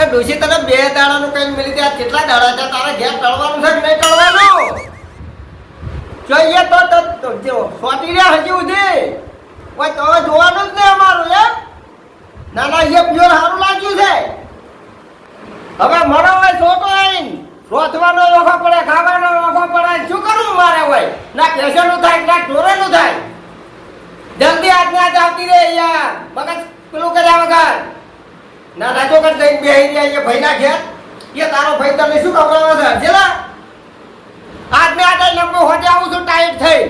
એ ડોશી, તને બે દાડાનું કઈ મળી ત્યાં કેટલા દાડા છે? તારે ઘેર ટળવાનું છે કે નહીં ટળવાનું જોઈએ તો તો સોટી રહ્યા હજી સુધી. કોઈ તો જોવાનું જ નહીં અમારું, એમ? ના ના એ પ્યોર સારું લાગ્યું છે. હવે મરો હોય છોટો આવીને રોથવાનો ઓખો પડે, ખાવાનો ઓખો પડે. શું કરવું મારે હોય ના પેશન્ટનું થાય ના, ઢોરેનું થાય? જલ્દી આજ્ઞા આજ આવતી રે યાર મગજ પેલું કર્યા વગર. ના ના તો કર જઈને બેહી રહ્યા છે ભાઈના ઘેર એ તારો ભાઈ તને શું ખવડાવે છે? જેલા આજે લંબો હોજે આવું છું ટાઈટ થઈ.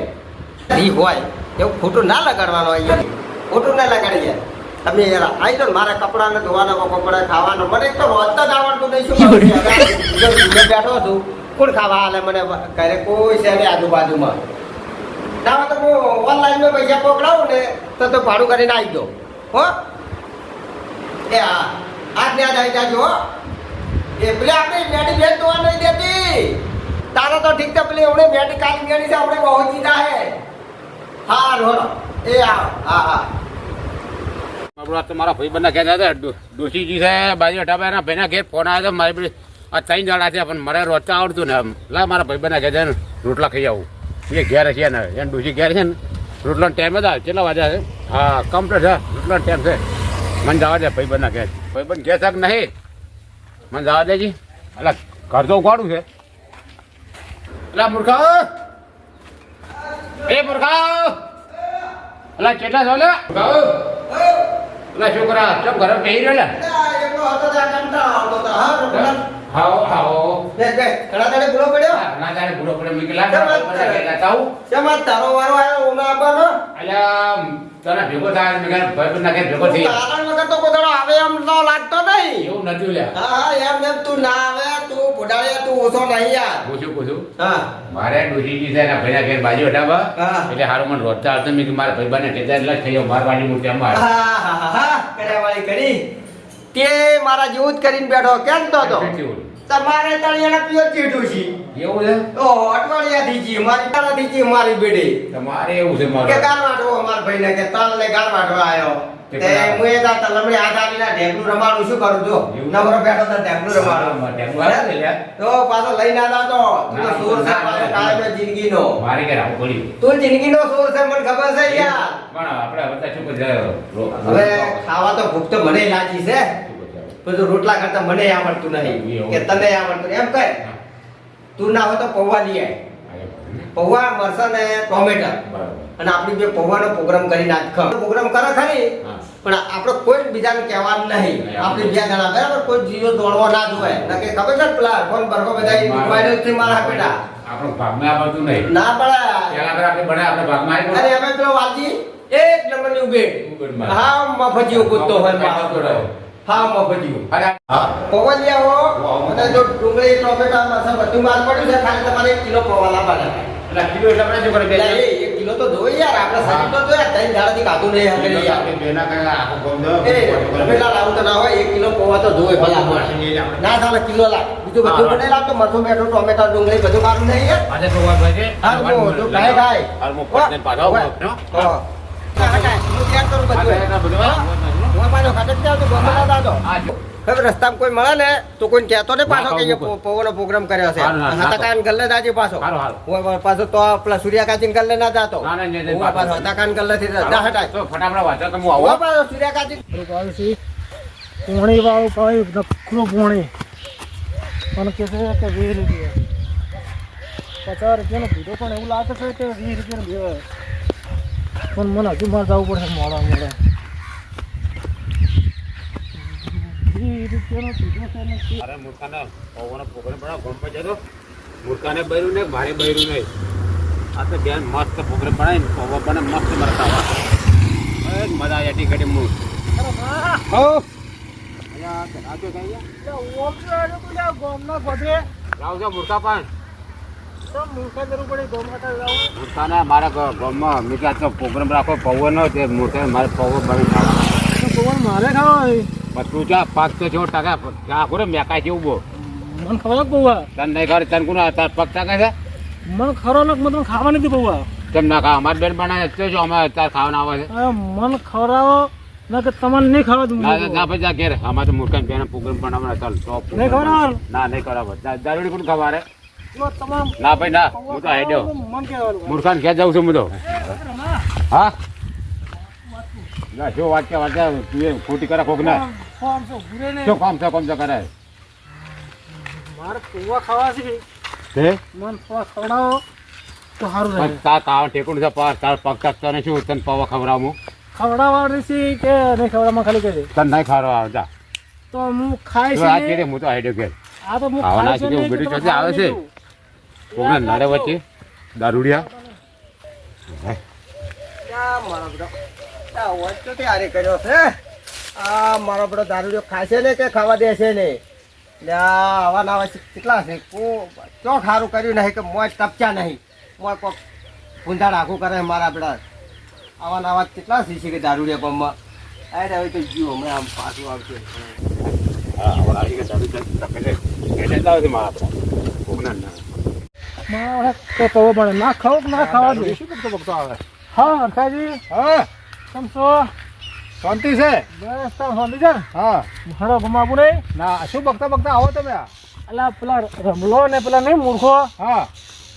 ઈ હોય. એવું ખોટું ના લગાડવાનું અહીંયા ખોટું ના લગાડીએ. તમે યાર આવી તો મારા કપડાને ધોવાના કપડા ખાવાનો. મને તો રોજતા જ આવડતું નહીં શું બેઠો છું કોણ ખાવા હાલે મને? ઘરે કોઈ છે નહીં આજુબાજુમાં. ના તો હું ઓનલાઈનમાં પૈસા પકડાવું ને તો તો ભાડું કરીને આવી દો હો? એ હા આ જ્ઞાન આવી જાજો હો. એ પેલી આપણી મેડી ભેજ જોવા નહીં દેતી. તારા તો ઠીક છે પેલી હમણે મેડી કાલી મેળી છે, આપણે બહુ જીતા હે હા. રોડો એ હા હા હા આપણો મારા ભાઈ બંને ઘેર હતા ડોશીજી છે, બાજુ હટાવ્યા ભાઈના ઘેર ફોન આવ્યો તો મારી આ ત્રણ જણા છે, પણ મારે રોજતા આવડતું ને એમ લા, મારા ભાઈ બંને ઘેર રોટલા ખાઈ આવું. એ ઘેર છે ને, એને ડોશી ઘેર છે ને, રોટલાનો ટાઈમ હતા કેટલા વાગ્યા છે? હા કમ્પ્લીટ છે, રોટલાનો ટાઈમ છે. મને જવા દે ભાઈ બંને ઘેર. ભાઈ બંધ ઘેર તક નહીં? મને જવા દેજી. એટલે ઘર તો ઉગાડું છે. એટલે મૂર્ખા! એ મૂર્ખા! એટલે કેટલા છો એટલે છોકરા ચમ ઘરે બેહી રહ્યો હા. હા, ના જાણે ભૂલો પડે મેં કેમ લાગ તાવું આજ તારો. વારો આવ્યો ઉના આવવાનો? અલ્યા તને ભેગો થાય મેં કીધું ભાઈ બંધ નાખે ભેગો થઈ તારણ વગર તો કોઈ દાડો આવે એમ તો લાગતો નહીં. એવું નથી લ્યા હા હા એમ એમ તું ના આવે તું બુઢાળિયા તું ઓછો નહીં યાર. પૂછું પૂછું હા. મારે ડોશીજી છે ને ભાઈના ઘેર બાજુ હટાવવા. એટલે હારું મને રોજતા આવતો મેં કીધું મારા ભાઈબાને કહેતા એટલે જ થઈ ગયો મારા વાડી મૂર્તિ હા હા હા હા કર્યા વાળી કરી. તે મારા જેવું જ કરીને બેઠો. કેમ તો તો? કેવું? તમારે તળિયાના પિયર ચીટું છે. એવું છે? ઓ અઠવાડિયાથી જી મારી તારાથી જી મારી બેડી. તમારે એવું છે મારું. કે વાટવો અમાર ભાઈને કે તાલ ને વાટવા તે હું એ તા લમડી આધારી ના ઢેકનું રમાડું શું કરું જો? નવરો બેઠો તો ઢેકનું રમાડું. ઢેકનું ઢેકલું લે તો પાછો લઈને આવ્યા તો. તું સોર છે ના, પાછો ના, જિંદગી નો મારે ઘેર આવું પડ્યું. તું જિંદગીનો સોર છે મને ખબર છે યાર. પણ આપણે બધા શું કરે હવે ખાવા તો ભૂખ તો મને લાગી છે? બધું રોટલા કરતા મને આવડતું નહીં. કે તને આવડતું એમ કહે તું ના હોય તો પૌવા લઈ આવે પૌવા મરસા ને ટોમેટા. અને આપણી બે પૌવાનો પ્રોગ્રામ કરી નાખ. પ્રોગ્રામ કરે ખરી. પણ આપણે કોઈ બીજાને કહેવાનું નહીં. આપણે બે જણા બરાબર? કોઈ જીવો દોડવો ના જોવે નકે ખબર છે ને પેલા ફોન બરકો બધા મોબાઈલથી મારા બેટા? આપણો ભાગમાં આવતું નહીં. ના પડે પેલા બરાબર આપણે બને આપણે ભાગમાં અરે અમે પેલો વાલજી એક નંબરની ની ઉભે હા મફજી મફત કૂદતો હોય. હા મફજીઓ અરે હા. પૌવા લઈ આવો વાવ. અને જો ડુંગળી ટોમેટા બધું માલ પડ્યું છે ખાલી તમારે એક કિલો પૌવા લાવવાના એટલે કિલો એટલે આપણે શું કરે બે એટલે એ એક કિલો તો જોઈએ યાર આપણે શરીર તો જોઈએ ત્રણ દાડાથી ખાધું નહીં કિલો હકડી આપણે બેના કાંઈ આખો ગોમ દો. એ ટમેટા લાવું તો ના હોય એક કિલો પૌવા તો જોવે ભલા મળે ના કિલો લાગ બીજું બધું. મને લાગતો મરચું મેઠું ટોમેટા ડુંગળી બધું મારું નહીં યાર. આજે ભાઈ હા. હાલ. હા. તૈયાર કરું બધું. હવે રસ્તામાં કોઈ મળે ને તો કોઈ કહેતો ને પાછો કે કહું, પ્રોગ્રામ કર્યો છે. હારું, હારું, હતા કાન ગલ્લે દાજે પાછો. પાછો તો પેલા સૂર્યકાંતી ગલ્લે ના જાતો. પાછો હતા ગલ્લે થી હટાય. તો ફટાફટ વાંચો તો હું હું આવું પાછો સૂર્યકાંતી પોણી વાળું પાણી નકરું પોણી. મને કે છે કે વીસ રૂપિયા. પચાસ રૂપિયાનો ભીડો પણ એવું લાગે છે કે વીસ રૂપિયાનો દેવાય પણ મને હજુ મારે જવું પડશે મોડા મોડા. ને? મૂર્ખાને પડા બૈરું ને ભારે બૈરું નહીં. આ તો બેન મસ્ત પોકળે પડાય ને પવન બને મસ્ત મરતા હોય. મજા આવી હતી ઘડી મૂળ. હો. આ તો કઈ ઓમ લે, ગામના ગોધે. લાવ છો મૂર્ખા પણ. મૂર્ખાને મારા ગામમાં મેં તો પ્રોગ્રામ રાખો પવન નો તે મૂર્ખાને મારે પવન બને પવન મારે ખાવા. તું ચા પાક તો જેવો ટકા ચા ખોરે મેકાય જેવું બો મને ખબર પૌવા. તને નહીં ખબર તને કોણ તાર પગ ટકા છે? મને ખરો ને મને ખાવા નથી પૌવા. તેમ ના ખા અમારી બેન બનાવે તો જો અમે તાર ખાવાના આવે છે. મન ખવડાવો ના કે તમારે નહીં ખાવા દઉં. ના ના જા ઘેર. અમારે તો મૂર્ખાને બેને પ્રોગ્રામ બનાવવાના ચાલ તો નહીં ખબર ના નહીં ખરાબ દારૂડી પણ તમામ ના ભાઈ ના. હું તો હેડ્યો મૂર્ખાને જાઉં છું હું તો? હા? ના જો વાંચ્યા વાંચ્યા તું ખોટી કરે કોક ના. શું કામ છે કોમ છે કરે. મારે પૌવા ખાવા છે. તે મન પૌવા ખવડાવો તો સારું રહે. તા તાવ ટેકું છે પાર તાર પગ તને શું તને પવા ખવડાવું ખવડાવવાની છે કે નહીં ખવડાવવામાં ખાલી કહી. તન નહીં ખવડાવ આવતા? તો હું ખાઈશ આ કે હું તો હેડ્યો કે આ તો હું ખાઈશ આવે છે? કોકને વચ્ચે? દારૂડિયા. આ મારો બધો આ હારે કર્યો છે. આ મારો બધો દારૂડિયો ખાશે ને કે ખાવા દેશે ને? આવા નાવા કેટલા છે? કો ચો ખારું કર્યું નહીં કે મોજ ટપચા નહીં. મોજ કોક ભૂંધાડ આખું કરે મારા આપણા આવા નાવા કેટલા છે કે દારૂડિયા પંપમાં અરે હવે તો જીવ હમણાં આમ પાછું આવશે. હા હવે આવી ગયા દારૂ ચાલ એટલે જ આવે છે મારા આપણા કોકને ના મારે તો પૌવા બને ના ખાવ ના ખાવા દે. શું કરતો ભક્તો આવે? હા હરખાજી હા. કેમ છો? શાંતિ છે? બસ તો શાંતિ છે? હા. હળો ગુમાવું નહીં? ના શું ભક્તા બગતા આવો તમે અલા પેલા રમલો ને પેલા નહીં મૂર્ખો? હા.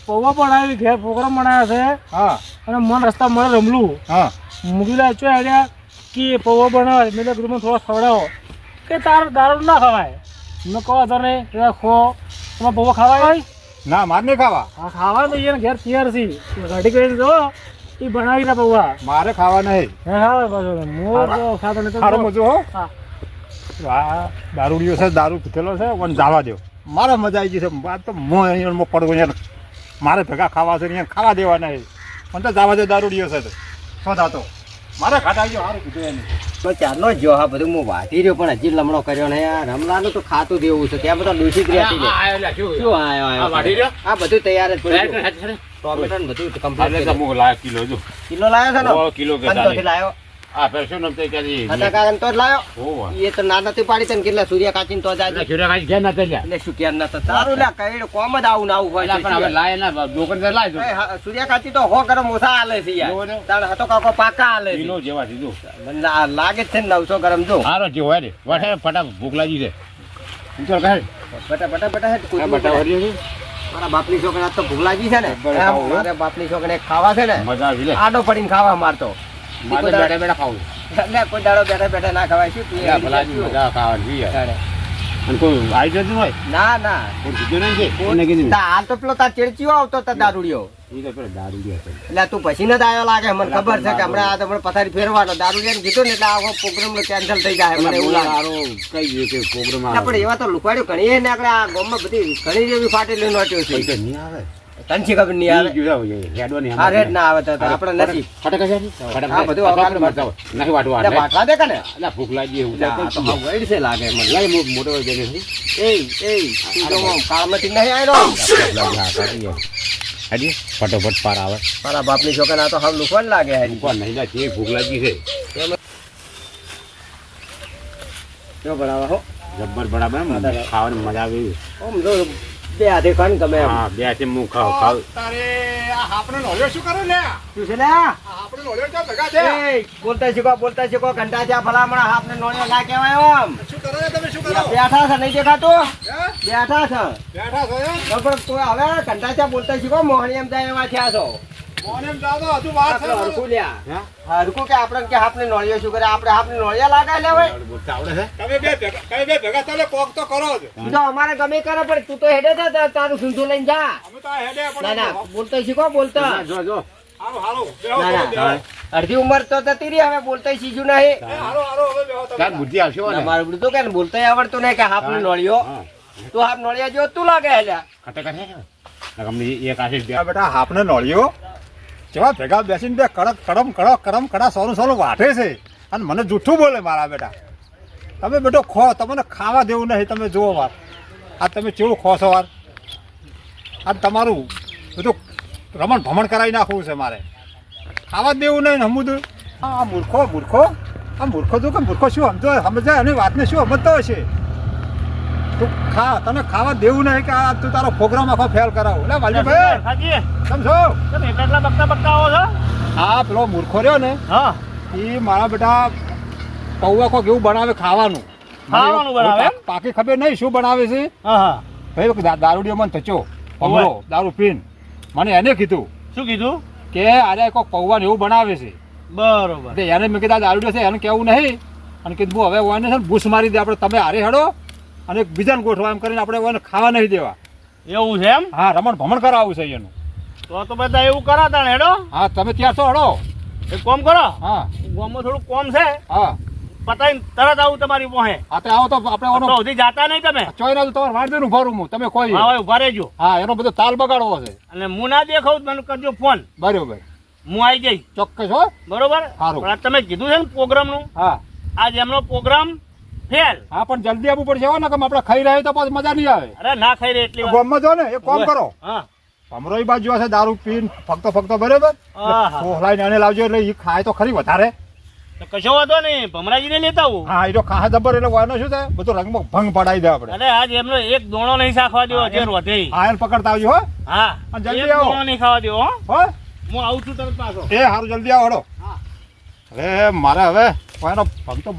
પૌવા પણ આવી ઘેર પ્રોગ્રામ બનાવ્યા છે. હા. અને મન રસ્તા મળે રમલું. હા. મૂકી દે ચો આડ્યા કે પૌવા બનાવે. મેં કીધું મને થોડો ખવડાવો. કે તારો દારૂ ના ખવાય. મેં કહો તને ખો. તમારે પૌવા ખાવા હોય ના માર નહીં ખાવા. હા ખાવા તો એને ઘેર તૈયાર છે. ગાડી કરીને જો એ બનાવી ના પૌવા. મારે ખાવા નહીં. હે હા પાછો મોર તો ખાતો નહીં તો સારો. મજો હો. હા. આ દારૂડિયો છે દારૂ પીધેલો છે પણ જવા દો મારે મજા આવી ગઈ છે વાત તો મો અહીંયા પડવો યાર મારે ભેગા ખાવા છે ને અહીંયા ખાવા દેવા નહીં. પણ તો જવા દે દારૂડીઓ છે તો. શોધાતો મારે ખાતા ગયો સારું કીધું એને. તો ચાલો જો હા બધું હું વાટી રહ્યો પણ હજી લમણો કર્યો ને યાર રમલાનું તો ખાતું દેવું છે ત્યાં બધા દૂષિત રહેતી શું? આયો આયો આ વાટી રહ્યો? આ બધું તૈયાર જ પડ્યું ટોમેટો બધું કમ્પ્લીટ કિલો જો. કિલો લાયો છે ને? કિલો લાયો. આ પેલો શું નામ તે કે જી? હતા કારણ તો લાયો. એ તો ના નથી પાડી તને કેટલા સૂર્ય કાચીને તો જાય એટલે ખીરા ઘેર ના થઈ એટલે શું ક્યાં નતા તારું લે કઈ કોમ જ આવું આવું હોય પણ હવે લાય ના દુકાનદાર લાય તો. એ હા, તો હો ગરમ ઓછા હાલે છે યાર. ને. હતો કાકો પાકા હાલે છે. કિલો જેવા છે મને લાગે છે ને નવસો ગરમ જો. હારો જે હોય ફટાફટ ભૂખ લાગી છે. બટા બટા હે મારા બાપની છોકરા તો ભૂખ લાગી છે ને. મારા બાપની છોકરા ખાવા છે ને. મજા આવી લે. આડો પડીને ખાવા મારતો. મારે બેઠા બેઠા ખાવું એટલે કોઈ દાડો બેઠા બેઠા ના ખવાય શું? તું ભલાજી મજા ખાવાની અને કોઈ આવી જતું હોય? ના ના. કોઈ કીધું નહીં કોને કીધું હાલ તો પેલો તાર ચેડચીઓ આવતો તા દારૂડિયો. ઈ તો પેલો દારૂ એટલે તું પછી ન આવ્યો લાગે મને ખબર છે કે હમણાં આ તો મને પથારી ફેરવાનો. દારૂડિયાને કીધું ને એટલે આખો પ્રોગ્રામ કેન્સલ થઈ જાય મને એવું લાગે. કઈ દે કે પ્રોગ્રામ પણ એવા તો લુકવાડ્યું ઘણી ને આપણે આ ગામમાં બધી ઘણી જેવી ફાટેલી નોટ્યો છે. નહીં આવે. તને શી ખબર નહીં આવે. હોય, એ આ રેડ ના આવે તો આપણે નથી. ફટક છે? ફટાકા બધું આપણે મરચાં હોય. વાટવા એટલે વાટવા દે કને એટલે ભૂખ લાગી એવું તો હા વૈડ છે લાગે મને લઈ મો- મોટો હોય બેને એ એ તું તો આમ કાળમાંથી નહીં આવ્યો લાગી. હાજી, ફટોફટ પાર આવે. મારા બાપની છોકરા આ તો હાવ લુકવાડ લાગે હે ઉપર નહીં લા, જે ભૂખ લાગી છે. જો બરાબર હો. જબ્બર બરાબર ખાવાની મજા આવી ઓમ જો બે હાથે ખાન ગમે હા બે છે હું ખાવ ખાવ. તારે આપણે નોલ્યો શું કરે લે? શું છે લે? આપણે નોલ્યો તો ભેગા છે એ બોલતા શીખો બોલતા શીખો ઘંટા છે ફલામણ હાથને નોલ્યો ના કહેવાય આમ શું કરો છો તમે શું કરો? બેઠા છે નહીં દેખાતો? બેઠા છે બેઠા છે પણ તો હવે ઘંટા છે બોલતા શીખો મોહણી એમ જાય એવા થયા છો. મોને એમ તો હજુ વાર છે આપણે હરખું લ્યા. હે? હરખું કે આપણે કે હાથને નોળિયો શું કરે? આપણે હાથને નોળિયા લાગે લે ભાઈ. બોલતા આવડે છે. તમે બે ભેગા તમે બે ભેગા ચાલે કોક તો કરો જ. તું તો અમારે ગમે કરો પણ તું તો હેડે તારું સુંધુ લઈને જા. અમે તો આ હેડે ના ના બોલતો શીખો બોલતો. જો જો. હારું હારું બેહો ના, તમે ના. બેહો. અડધી ઉંમર તો જતી રહી હવે બોલતા શીખ્યું નહીં. એ હારું હારું હવે બેહો તમે. તાર બુદ્ધિ આવશે મારું બધું કે બોલતા આવડતું નહીં કે હાફને નોળિયો. તું હાફ નોળિયા જેવો તું લાગે હેલ્યા ખટેખટ છે ને? બેટા નોળ્યો. જેવા ભેગા બેસીને બે કડક કડમ કડક કરમ કડા સોનું સોનું વાટે છે. અને મને જૂઠું બોલે મારા બેટા. તમે બેટો ખો, તમને ખાવા દેવું નહીં, તમે જુઓ વાર આ તમે ચેવું ખો છો વાર આ તમારું બધું રમણ ભમણ કરાવી નાખવું છે મારે. ખાવા દેવું નહીં ને હમું આ મૂર્ખો મૂર્ખો. આ મૂર્ખો તું કે મૂર્ખો શું સમજો સમજાય એની વાતને શું સમજતો હશે? તું ખા તને ખાવા દેવું નહીં કે આ તું તારો પ્રોગ્રામ આખો ફેલ કરાવો. એટલે વાલીભાઈ હાજી સમજો તમે એટલા બકતા બકતા આવો છો? હા પેલો મૂર્ખો રહ્યો ને હા. એ મારા બેટા પૌવા કો કેવું બનાવે ખાવાનું. ખાવાનું બનાવે પાકી ખબર નહીં શું બનાવે છે? હા હા. ભાઈ દારૂડિયો મને થચો પમરો દારૂ પીન. મને એને કીધું શું કીધું? કે આજે કોક પૌવા એવું બનાવે છે. બરોબર. એને મેં કીધા દારૂડિયો છે એને કેવું નહીં. અને કીધું હવે ઓને છે ને બૂસ મારી દે આપણે તમે હારે હેડો. અને એક બીજાને ગોઠવા એમ કરીને આપણે એને ખાવા નહીં દેવા. એવું છે એમ? હા રમણ ભમણ કરાવવું છે એનું. તો તો બધા એવું કરાતા ને હેડો. હા તમે ત્યાં છો હડો. એક કોમ કરો. હા. ગામમાં થોડું કોમ છે. હા. પતાઈ તરત આવું તમારી પાસે હા તો આવો તો આપણે ઓનો સુધી જાતા નહીં તમે? ચોઈના તો તમારે વાંધો નું ભરું હું. તમે કોઈ હા ઊભા રહેજો. હા એનો બધો તાલ બગાડવો છે. અને હું ના દેખાઉં તો મને કરજો ફોન. બરોબર. હું આવી જઈશ. ચોક્કસ હો. બરોબર? સારું. તમે કીધું છે ને પ્રોગ્રામનું? હા. આજ એમનો પ્રોગ્રામ ફેલ. હા પણ જલ્દી આવવું પડશે હો ને કે આપણે ખાઈ રહ્યા તો પછી મજા નહીં આવે. અરે ના ખાઈ રહી એટલી વાર. જો ને એક કામ કરો. હા. અમરોઈ બાજુ હશે દારૂ પીન ફક્ત ફક્ત બરોબર. સોહલાઈને એને લાવજો એટલે એ ખાય તો ખરી વધારે. તો કશો વાંધો નહીં ભમરાજીને લેતા આવું. હા એ તો જબર એટલે વાનો શું થાય? બધું રંગમાં ભંગ પડાવી દે આપણે. અરે આજ એમનો એક દોણો નહીં સાખવા દેવો જે વધે હા એને પકડતા આવજો હો. હા. અને જલ્દી આવો. દોણો નહીં ખાવા દેવો હો. હો. આવું છું તરત પાછો. એ સારું જલ્દી આવો હડો હા. અરે મારે હવે કોઈનો ભંગ તો